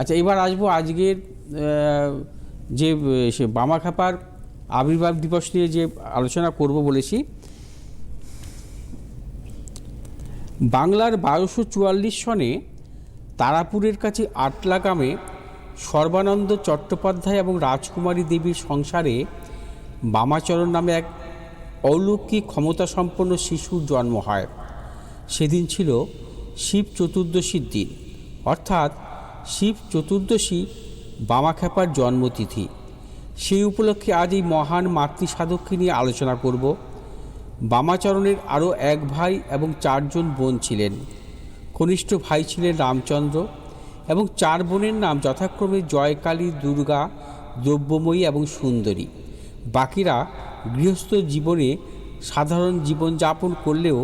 আচ্ছা এবার আসব আজকের যে, সে বামাখাপার আবির্ভাব দিবস নিয়ে যে আলোচনা করব বলেছি। বাংলার বারোশো চুয়াল্লিশ সনে তারাপুরের কাছে আটলা গ্রামে সর্বানন্দ চট্টোপাধ্যায় এবং রাজকুমারী দেবীর সংসারে বামাচরণ নামে এক অলৌকিক ক্ষমতাসম্পন্ন শিশুর জন্ম হয়। সেদিন ছিল শিব চতুর্দশীর দিন। অর্থাৎ শিব চতুর্দশী বামাখ্যাপার জন্মতিথি। সেই উপলক্ষে আজ এই মহান মাতৃসাধককে নিয়ে আলোচনা করব। বামাচরণের আরও এক ভাই এবং চারজন বোন ছিলেন। কনিষ্ঠ ভাই ছিলেন রামচন্দ্র এবং চার বোনের নাম যথাক্রমে জয়কালী, দুর্গা, দ্রব্যময়ী এবং সুন্দরী। বাকিরা গৃহস্থ জীবনে সাধারণ জীবনযাপন করলেও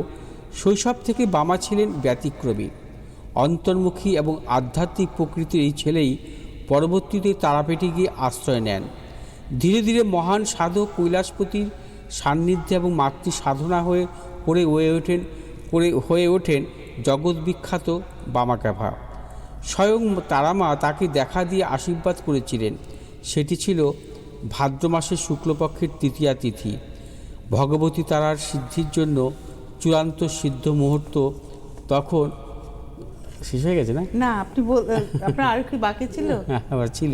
শৈশব থেকে বামা ছিলেন ব্যতিক্রমী। অন্তর্মুখী এবং আধ্যাত্মিক প্রকৃতির এই ছেলেই পরবর্তীতে তারাপীঠে গিয়ে আশ্রয় নেন। ধীরে ধীরে মহান সাধক কৈলাসপতির সান্নিধ্যে এবং মাতৃ সাধনা হয়ে, করে হয়ে ওঠেন, করে হয়ে ওঠেন জগৎ বিখ্যাত বামাকাভা স্বয়ং তারামা তাকে দেখা দিয়ে আশীর্বাদ করেছিলেন। সেটি ছিল ভাদ্র মাসের শুক্লপক্ষের তৃতীয়া তিথি। ভগবতী তারার সিদ্ধির জন্য চূড়ান্ত সিদ্ধ মুহূর্ত তখন শেষ হয়ে গেছে না? না আপনি বল- আপনার আর কি বাকি ছিল? আবার ছিল।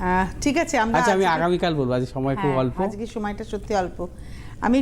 আহ, ঠিক আছে আমরা আচ্ছা আমি আগামী আগামীকাল বলব আজ সময় খুব হ্যাঁ, অল্প। আজকে সময়টা সত্যি অল্প। আমি